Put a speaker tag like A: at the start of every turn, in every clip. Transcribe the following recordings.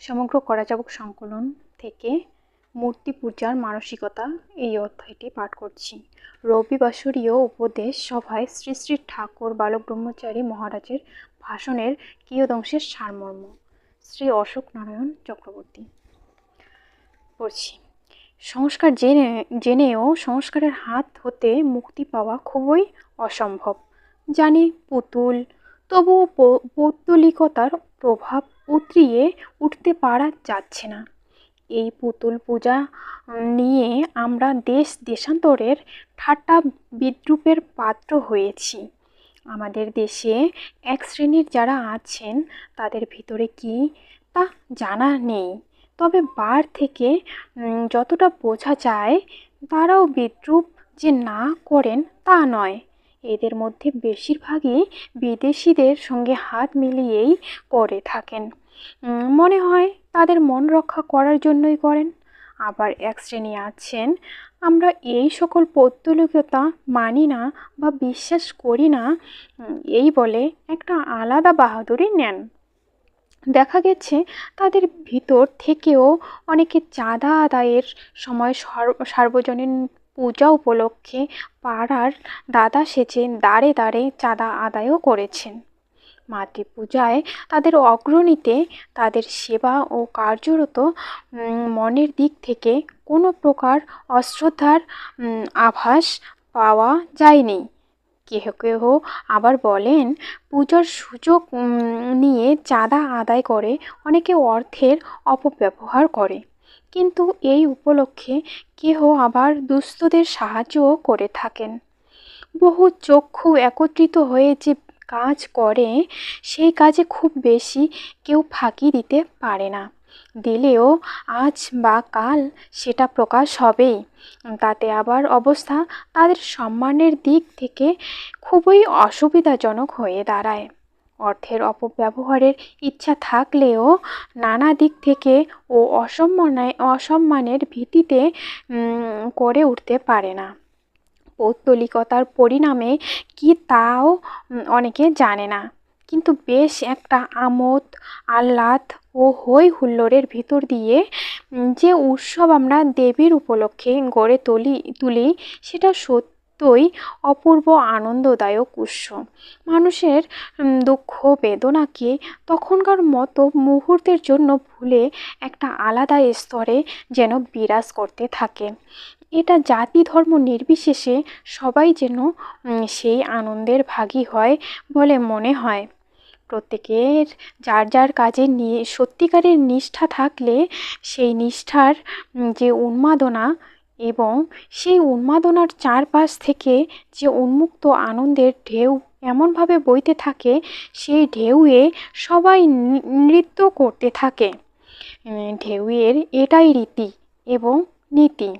A: সমগ্র করাচাবক সংকলন থেকে মূর্তি পূজার মানসিকতা এই অধ্যায়টি পাঠ করছি। রবিবাসরীয় উপদেশ সভায় শ্রী শ্রী ঠাকুর বালক ব্রহ্মচারী মহারাজের ভাষণের কিয়দংশের সারমর্ম। শ্রী অশোক নারায়ণ চক্রবর্তী। পড়ছি। সংস্কার জেনে, জেনেও সংস্কারের হাত হতে মুক্তি পাওয়া খুবই অসম্ভব। জানি পুতুল, তবুও পৌত্তলিকতার প্রভাব উতরিয়ে উঠতে পারা যাচ্ছে না। এই পুতুল পূজা নিয়ে আমরা দেশ দেশান্তরের ঠাট্টা বিদ্রুপের পাত্র হয়েছি। আমাদের দেশে এক শ্রেণির যারা আছেন, তাদের ভিতরে কি তা জানা নেই। তবে বার থেকে যতটা বোঝা যায়, তারাও বিদ্রুপ যে না করেন তা নয়। এদের মধ্যে বেশিরভাগই বিদেশিদের সঙ্গে হাত মিলিয়েই করে থাকেন। মনে হয় তাদের মন রক্ষা করার জন্যই করেন। আবার এক শ্রেণি আছেন, আমরা এই সকল পৌত্তলিকতা মানি না বা বিশ্বাস করি না এই বলে একটা আলাদা বাহাদুরি নেন। দেখা গেছে তাদের ভিতর থেকেও অনেকে চাঁদা আদায়ের সময় সর্ব- সার্বজনীন পূজা উপলক্ষে পাড়ার দাদা সেজে দাঁড়ে দাঁড়ে চাঁদা আদায়ও করেছেন। মাতৃপূজায় তাদের অগ্রণীতে তাদের সেবা ও কার্যরত মনের দিক থেকে কোনো প্রকার অশ্রদ্ধার আভাস পাওয়া যায়নি। কেহ কেহ আবার বলেন, পূজার সুযোগ নিয়ে চাঁদা আদায় করে অনেকে অর্থের অপব্যবহার করে। কিন্তু এই উপলক্ষে কেহ আবার দুস্থদের সাহায্যও করে থাকেন। বহু চক্ষু একত্রিত হয়ে যে কাজ করে, সেই কাজে খুব বেশি কেউ ফাঁকি দিতে পারে না। দিলেও আজ বা কাল সেটা প্রকাশ হবেই। তাতে আবার অবস্থা তাদের সম্মানের দিক থেকে খুবই অসুবিধাজনক হয়ে দাঁড়ায়। অর্থের অপব্যবহারের ইচ্ছা থাকলেও নানা দিক থেকে ও অসম্মানায় অসম্মানের ভিত্তিতে উম, করে উঠতে পারে না। পৌত্তলিকতার পরিণামে কি তাও অনেকে জানে না। কিন্তু বেশ একটা আমোদ আহ্লাদ ও হই হুল্লোড়ের ভিতর দিয়ে যে উৎসব আমরা দেবীর উপলক্ষে গড়ে তুলি তুলি সেটা সত্যই অপূর্ব আনন্দদায়ক উৎস। মানুষের দুঃখ, বেদনাকে তখনকার মতো মুহূর্তের জন্য ভুলে একটা আলাদা স্তরে যেন বিরাজ করতে থাকে। এটা জাতি ধর্ম নির্বিশেষে সবাই যেন সেই আনন্দের ভাগী হয় বলে মনে হয়। প্রত্যেকের, যার যার কাজে সত্যিকারের নিষ্ঠা থাকলে সেই নিষ্ঠার যে উন্মাদনা এবং সেই উন্মাদনার চারপাশ থেকে যে উন্মুক্ত আনন্দের ঢেউ এমনভাবে বইতে থাকে, সেই ঢেউয়ে সবাই নৃত্য করতে থাকে। ঢেউয়ের এটাই রীতি এবং নীতি।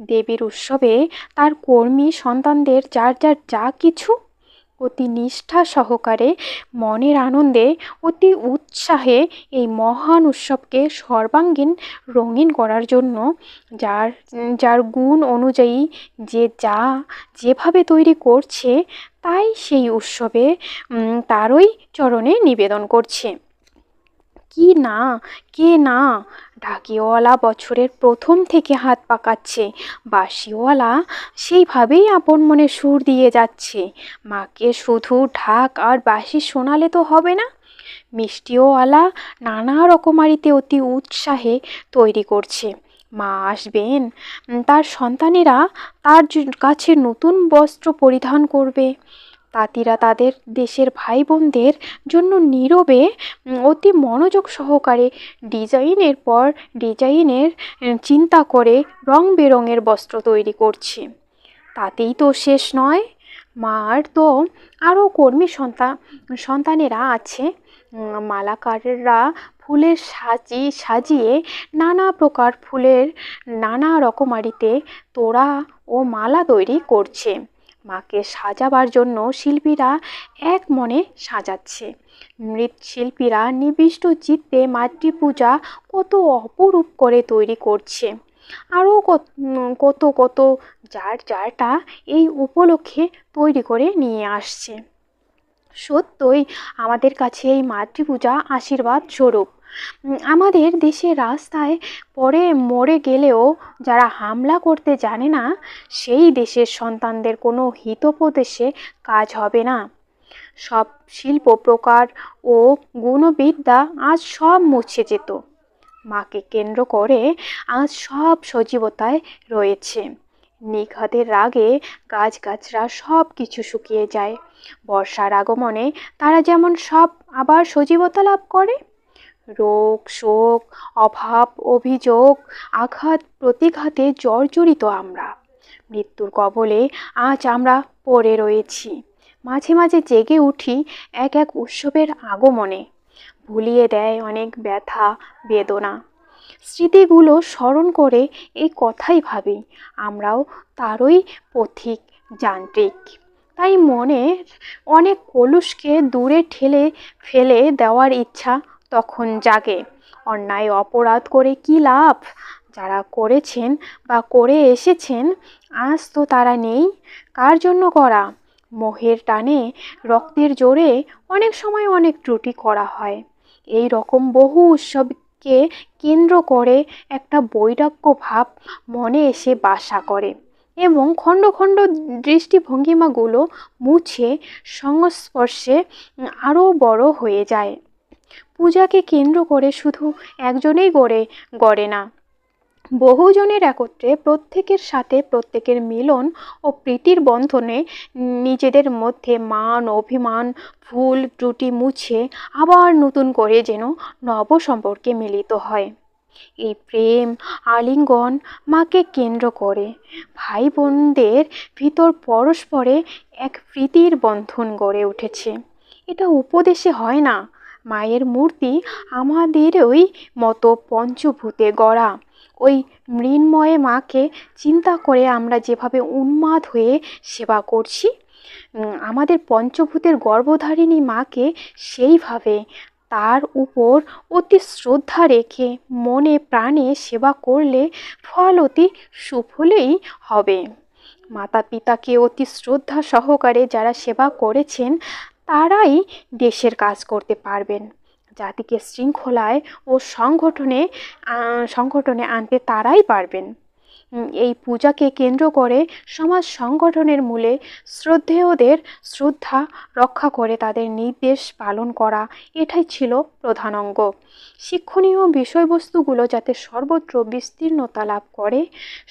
A: দেবীর উৎসবে তার কর্মী সন্তানদের যার যার যা কিছু অতি নিষ্ঠা সহকারে, মনের আনন্দে, অতি উৎসাহে এই মহান উৎসবকে সর্বাঙ্গীন রঙিন করার জন্য যার যার গুণ অনুযায়ী যে যা যেভাবে তৈরি করছে, তাই সেই উৎসবে তারই চরণে নিবেদন করছে। কি না, কে না ঢাকিওয়ালা বছরের প্রথম থেকে হাত পাকাচ্ছে, বাঁশিওয়ালা সেইভাবেই আপন মনে সুর দিয়ে যাচ্ছে। মাকে শুধু ঢাক আর বাঁশি শোনালে তো হবে না। মিষ্টিওয়ালা নানা রকমারিতে অতি উৎসাহে তৈরি করছে। মা আসবেন তার সন্তানেরা তার কাছে নতুন বস্ত্র পরিধান করবে। তাঁতিরা তাদের দেশের ভাই বোনদের জন্য নীরবে অতি মনোযোগ সহকারে ডিজাইনের পর ডিজাইনের চিন্তা করে রং বেরঙের বস্ত্র তৈরি করছে। তাতেই তো শেষ নয়। মার তো আরও কর্মী সন্তান সন্তানেরা আছে। মালাকাররা ফুলের সাজি, সাজিয়ে নানা প্রকার ফুলের নানা রকমারিতে তোড়া ও মালা তৈরি করছে। মাকে সাজাবার জন্য শিল্পীরা এক মনে সাজাচ্ছে। মৃৎশিল্পীরা নিবিষ্ট চিত্তে মাতৃপূজা কত অপরূপ করে তৈরি করছে। আরও কত কত যার যারটা এই উপলক্ষে তৈরি করে নিয়ে আসছে। সত্যই আমাদের কাছে এই মাতৃপূজা আশীর্বাদ স্বরূপ। আমাদের দেশের রাস্তায় পরে মরে গেলেও যারা হামলা করতে জানে না, সেই দেশের সন্তানদের কোনো হিতোপদেশে কাজ হবে না। সব শিল্প প্রকার ও গুণবিদ্যা আজ সব মুছে যেত। মাকে কেন্দ্র করে আজ সব সজীবতায় রয়েছে। নিঘাতের রাগে গাছগাছরা সব কিছু শুকিয়ে যায়। বর্ষার আগমনে তারা যেমন সব আবার সজীবতা লাভ করে রোগ, শোক, অভাব, অভিযোগ, আঘাত, প্রতিঘাতে জর্জরিত আমরা। মৃত্যুর কবলে আজ আমরা পড়ে রয়েছি। মাঝে মাঝে জেগে উঠি এক এক উৎসবের আগমনে। ভুলিয়ে দেয় অনেক ব্যথা, বেদনা। স্মৃতিগুলো স্মরণ করে এই কথাই ভাবি, আমরাও তারই পথিক, যান্ত্রিক। তাই মনের অনেক কলুষকে দূরে ঠেলে, ফেলে দেওয়ার ইচ্ছা তখন জাগে। অন্যায় অপরাধ করে কি লাভ? যারা করেছেন বা করে এসেছেন, আজ তো তারা নেই। কার জন্য করা? মোহের টানে রক্তের জোরে অনেক সময় অনেক ত্রুটি করা হয়। এই রকম বহু উৎসবকে কেন্দ্র করে একটা বৈরাগ্য ভাব মনে এসে বাসা করে এবং খণ্ড খণ্ড দৃষ্টিভঙ্গিমাগুলো মুছে সংস্পর্শে আরও বড় হয়ে যায়। পূজাকে কেন্দ্র করে শুধু একজনেই গড়ে গড়ে না। বহুজনের একত্রে প্রত্যেকের সাথে প্রত্যেকের মিলন ও প্রীতির বন্ধনে নিজেদের মধ্যে মান, অভিমান, ভুল, ত্রুটি মুছে আবার নতুন করে যেন নব সম্পর্কে মিলিত হয়। এই প্রেম, আলিঙ্গন মাকে কেন্দ্র করে ভাই বোনদের ভিতর পরস্পরে এক প্রীতির বন্ধন গড়ে উঠেছে। এটা উপদেশে হয় না। মায়ের মূর্তি আমাদের ওই মতো পঞ্চভূতে গড়া। ওই মৃন্ময়ে মাকে চিন্তা করে আমরা যেভাবে উন্মাদ হয়ে সেবা করছি আমাদের পঞ্চভূতের গর্ভধারিণী মাকে সেইভাবে তার উপর অতি শ্রদ্ধা রেখে মনে প্রাণে সেবা করলে ফল অতি সুফলেই হবে। মাতা পিতাকে অতি শ্রদ্ধা সহকারে যারা সেবা করেছেন তারাই দেশের কাজ করতে পারবেন। জাতিকে শৃঙ্খলায় ও সংগঠনে সংগঠনে আনতে তারাই পারবেন। এই পূজাকে কেন্দ্র করে সমাজ সংগঠনের মূলে শ্রদ্ধেয়দের শ্রদ্ধা রক্ষা করে তাদের নির্দেশ পালন করা এটাই ছিল প্রধান অঙ্গ। শিক্ষণীয় বিষয়বস্তুগুলো যাতে সর্বত্র বিস্তীর্ণতা লাভ করে,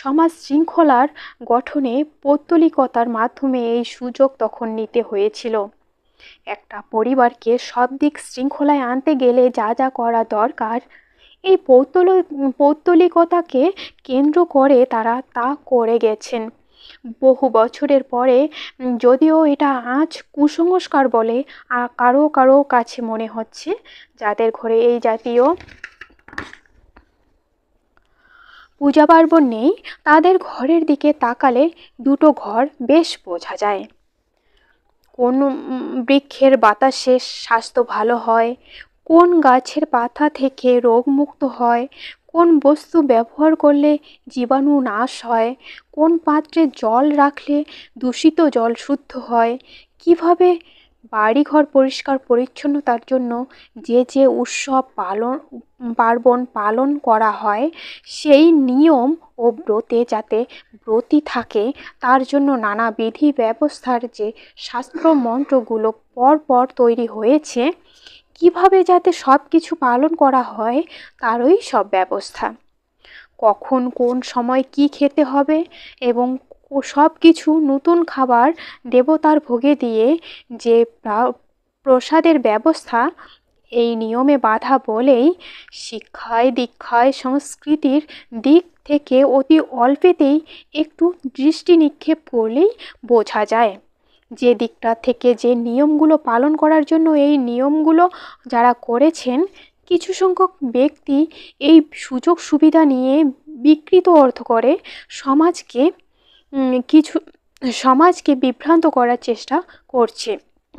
A: সমাজ শৃঙ্খলার গঠনে পৌত্তলিকতার মাধ্যমে এই সুযোগ তখন নিতে হয়েছিল। একটা পরিবারকে সব দিক শৃঙ্খলায় আনতে গেলে যা যা করা দরকার, এই পৌত্তল পৌত্তলিকতাকে কেন্দ্র করে তারা তা করে গেছেন। বহু বছরের পরে, যদিও এটা আজ কুসংস্কার বলে কারও কারও কাছে মনে হচ্ছে, যাদের ঘরে এই জাতীয় পূজা পার্বণ নেই, তাদের ঘরের দিকে তাকালে দুটো ঘর বেশ বোঝা যায়। কোন বৃক্ষের বাতাসে স্বাস্থ্য ভালো হয়? কোন গাছের পাতা থেকে রোগমুক্ত হয়? কোন বস্তু ব্যবহার করলে জীবাণু নাশ হয়? কোন পাত্রে জল রাখলে দূষিত জল শুদ্ধ হয়? কীভাবে বাড়িঘর পরিষ্কার পরিচ্ছন্নতার জন্য যে যে উৎসব পালন, পার্বণ পালন করা হয়, সেই নিয়ম ও ব্রতে যাতে ব্রতী থাকে, তার জন্য নানা বিধি ব্যবস্থার যে শাস্ত্র মন্ত্রগুলো পরপর তৈরি হয়েছে, কীভাবে যাতে সব কিছু পালন করা হয়, তারই সব ব্যবস্থা। কখন কোন সময় কি খেতে হবে এবং সব কিছু নতুন খাবার দেবতার ভোগে দিয়ে যে প্রসাদের ব্যবস্থা এই নিয়মে বাধা বলেই শিক্ষায়, দীক্ষায়, সংস্কৃতির দিক থেকে অতি অল্পেতেই একটু দৃষ্টি নিক্ষেপ করলেই বোঝা যায়। যে দিকটা থেকে যে নিয়মগুলো পালন করার জন্য এই নিয়মগুলো যারা করেছেন, কিছু সংখ্যক ব্যক্তি এই সুযোগ সুবিধা নিয়ে বিকৃত অর্থ করে সমাজকে কিছু সমাজকে বিভ্রান্ত করার চেষ্টা করছে,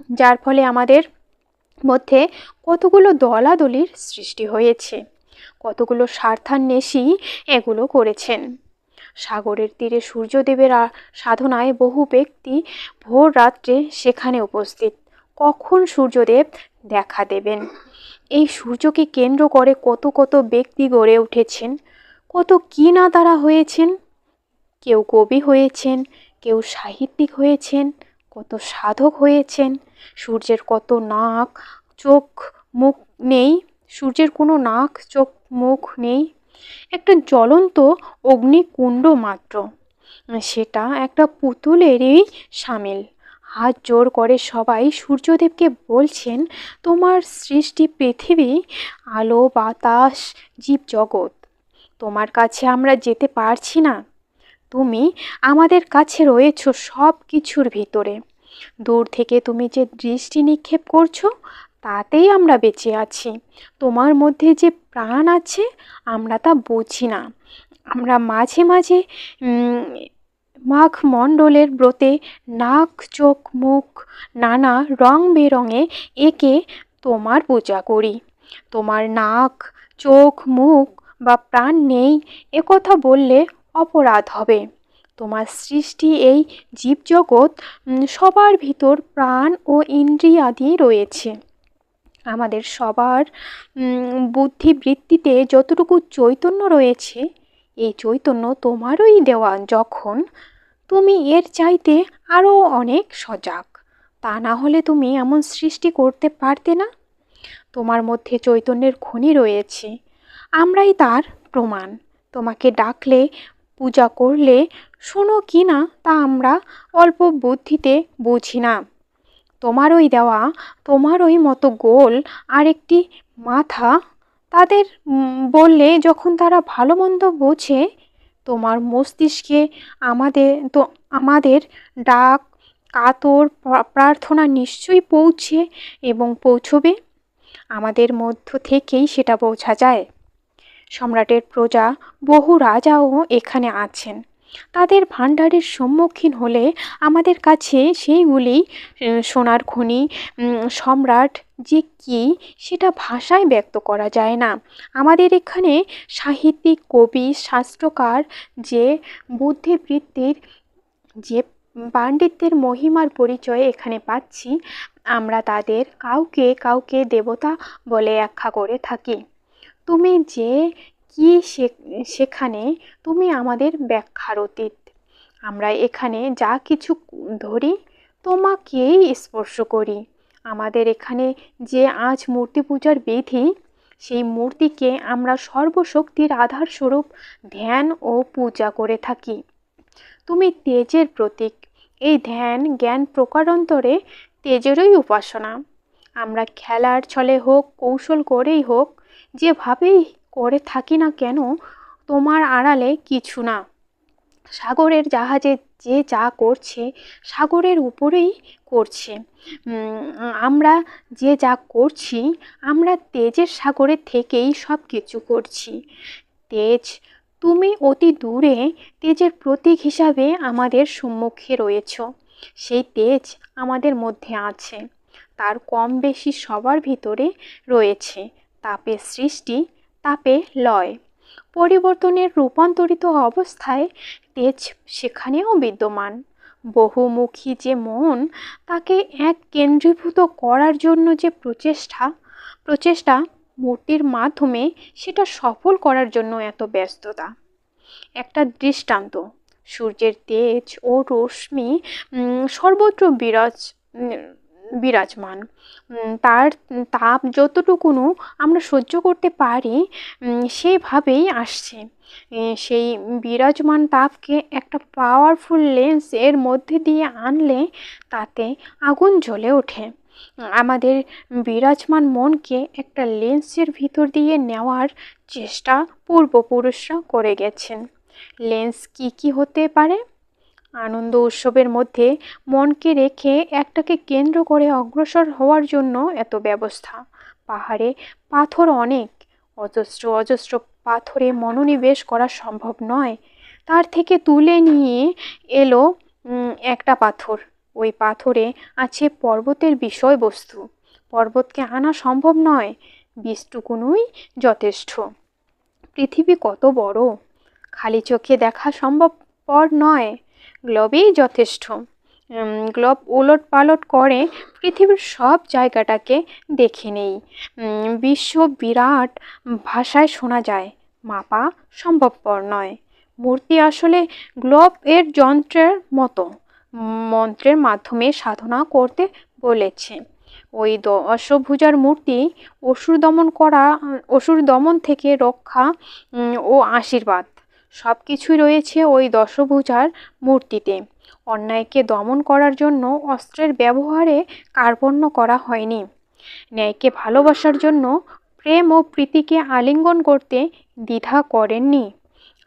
A: যার ফলে আমাদের মধ্যে কতগুলো দলাদলির সৃষ্টি হয়েছে, কতগুলো স্বার্থান্বেষী এগুলো করেছেন। সাগরের তীরে সূর্যদেবের সাধনায় বহু ব্যক্তি ভোর রাত্রে সেখানে উপস্থিত। কখন সূর্যদেব দেখা দেবেন? এই সূর্যকে কেন্দ্র করে কত কত ব্যক্তি গড়ে উঠেছেন? কত কী না তারা হয়েছেন? কেউ কবি হয়েছেন, কেউ সাহিত্যিক হয়েছেন, কত সাধক হয়েছেন। সূর্যের কত নাক, চোখ, মুখ নেই। সূর্যের কোনো নাক, চোখ, মুখ নেই। একটা জ্বলন্ত অগ্নিকুণ্ড মাত্র। সেটা একটা পুতুলেরই সামিল। হাত জোর করে সবাই সূর্যদেবকে বলছেন, তোমার সৃষ্টি পৃথিবী, আলো, বাতাস, জীবজগৎ। তোমার কাছে আমরা যেতে পারছি না। তুমি আমাদের কাছে রয়েছ সব কিছুর ভিতরে। দূর থেকে তুমি যে দৃষ্টি নিক্ষেপ করছ, তাতেই আমরা বেঁচে আছি। তোমার মধ্যে যে প্রাণ আছে, আমরা তা বুঝি না। আমরা মাঝে মাঝে মাঘ মণ্ডলের ব্রতে নাক, চোখ, মুখ, নানা রং বেরঙে এঁকে তোমার পূজা করি। তোমার নাক, চোখ, মুখ বা প্রাণ নেই একথা বললে অপরাধ হবে। তোমার সৃষ্টি এই জীবজগৎ সবার ভিতর প্রাণ ও ইন্দ্রিয়াদি রয়েছে। আমাদের সবার বুদ্ধিবৃত্তিতে যতটুকু চৈতন্য রয়েছে, এই চৈতন্য তোমারই দেওয়া যখন তুমি এর চাইতে আরও অনেক সজাগ। তা না হলে তুমি এমন সৃষ্টি করতে পারতে না। তোমার মধ্যে চৈতন্যের খনি রয়েছে। আমরাই তার প্রমাণ। তোমাকে ডাকলে পূজা করলে শোনো কি না তা আমরা অল্প বুদ্ধিতে বুঝি না। তোমারই দেওয়া, তোমারই মতো গোল আরেকটি মাথা তাদের বললে যখন তারা ভালো মন্দ বোঝে, তোমার মস্তিষ্কে আমাদের, তো আমাদের ডাক, কাতর প্রার্থনা নিশ্চয়ই পৌঁছে এবং পৌঁছবে। আমাদের মধ্য থেকেই সেটা বোঝা যায়। সম্রাটের প্রজা বহু রাজাও এখানে আছেন। তাদের ভাণ্ডারের সম্মুখীন হলে আমাদের কাছে সেইগুলি সোনার খনি সম্রাট যে কী সেটা ভাষায় ব্যক্ত করা যায় না। আমাদের এখানে সাহিত্যিক, কবি, শাস্ত্রকার যে বুদ্ধিবৃত্তির, যে পাণ্ডিত্যের মহিমার পরিচয় এখানে পাচ্ছি, আমরা তাদের কাউকে কাউকে দেবতা বলে আখ্যা করে থাকি। তুমি যে কি সেখানে তুমি আমাদের ব্যাখ্যার অতীত। আমরা এখানে যা কিছু ধরি, তোমাকেই স্পর্শ করি। আমাদের এখানে যে আজ মূর্তি পূজার বিধি, সেই মূর্তিকে আমরা সর্বশক্তির আধারস্বরূপ ধ্যান ও পূজা করে থাকি। তুমি তেজের প্রতীক। এই ধ্যান, জ্ঞান প্রকারান্তরে তেজেরই উপাসনা। আমরা খেলার ছলে হোক, কৌশল করেই হোক যেভাবেই করে থাকি না কেন, তোমার আড়ালে কিছু না। সাগরের জাহাজে যে যা করছে, সাগরের উপরেই করছে। আমরা যে যা করছি, আমরা তেজের সাগরের থেকেই সব কিছু করছি। তেজ, তুমি অতি দূরে তেজের প্রতীক হিসাবে আমাদের সম্মুখে রয়েছ। সেই তেজ আমাদের মধ্যে আছে, তার কম বেশি সবার ভিতরে রয়েছে। তাপের সৃষ্টি, তাপে লয়। পরিবর্তনের রূপান্তরিত অবস্থায় তেজ সেখানেও বিদ্যমান। বহুমুখী যে মন, তাকে এক কেন্দ্রীভূত করার জন্য যে প্রচেষ্টা প্রচেষ্টা মূর্তির মাধ্যমে সেটা সফল করার জন্য এত ব্যস্ততা। একটা দৃষ্টান্ত, সূর্যের তেজ ও রশ্মি সর্বত্র বিরাজ বিরাজমান। তার তাপ যতটুকুনো আমরা সহ্য করতে পারি সেভাবেই আসছে। সেই বিরাজমান তাপকে একটা পাওয়ারফুল লেন্স এর মধ্যে দিয়ে আনলে তাতে আগুন জ্বলে ওঠে। আমাদের বিরাজমান মনকে একটা লেন্সের ভিতর দিয়ে নেওয়ার চেষ্টা পূর্বপুরুষরা করে গেছেন। লেন্স কি কি হতে পারে? আনন্দ উৎসবের মধ্যে মনকে রেখে একটাকে কেন্দ্র করে অগ্রসর হওয়ার জন্য এত ব্যবস্থা। পাহাড়ে পাথর অনেক, অজস্র অজস্র পাথরে মনোনিবেশ করা সম্ভব নয়। তার থেকে তুলে নিয়ে এলো একটা পাথর। ওই পাথরে আছে পর্বতের বিষয়বস্তু। পর্বতকে আনা সম্ভব নয়। বিষটুকুনই যথেষ্ট। পৃথিবী কত বড়? খালি চোখে দেখা সম্ভবপর নয়। গ্লোবেই যথেষ্ট। গ্লোব উলট পালট করে পৃথিবীর সব জায়গাটাকে দেখে নেই। বিশ্ব বিরাট ভাষায় শোনা যায়, মাপা সম্ভবপর নয়। মূর্তি আসলে গ্লোব এর যন্ত্রের মতো, মন্ত্রের মাধ্যমে সাধনা করতে বলেছে। ওই দশভুজার মূর্তি অসুর দমন করা, অসুর দমন থেকে রক্ষা ও আশীর্বাদ। সব কিছুই রয়েছে ওই দশভূজার মূর্তিতে। অন্যায়কে দমন করার জন্য অস্ত্রের ব্যবহারে কার্পণ্য করা হয়নি। ন্যায়কে ভালোবাসার জন্য প্রেম ও প্রীতিকে আলিঙ্গন করতে দ্বিধা করেননি।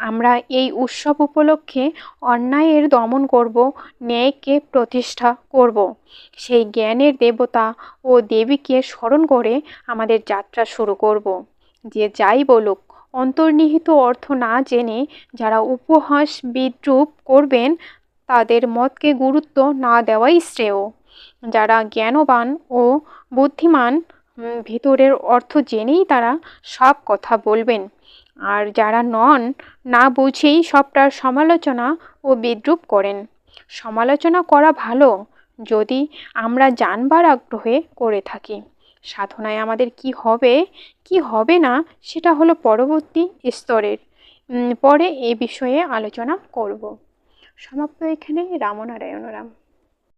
A: আমরা এই উৎসব উপলক্ষে অন্যায়ের দমন করব, ন্যায়কে প্রতিষ্ঠা করব। সেই জ্ঞানের দেবতা ও দেবীকে স্মরণ করে আমাদের যাত্রা শুরু করব। যে যাই বলুক অন্তর্নিহিত অর্থ না জেনে যারা উপহাস বিদ্রুপ করবেন, তাদের মতকে গুরুত্ব না দেওয়াই শ্রেয়। যারা জ্ঞানবান ও বুদ্ধিমান ভিতরের অর্থ জেনেই তারা সব কথা বলবেন। আর যারা নন, না বুঝেই সবটার সমালোচনা ও বিদ্রুপ করেন। সমালোচনা করা ভালো, যদি আমরা জানবার আগ্রহে করে থাকি। সাধনায় আমাদের কি হবে কি হবে না, সেটা হলো পরবর্তী স্তরের। পরে এ বিষয়ে আলোচনা করব। সমাপ্ত এখানে রামনারায়ণ রাম।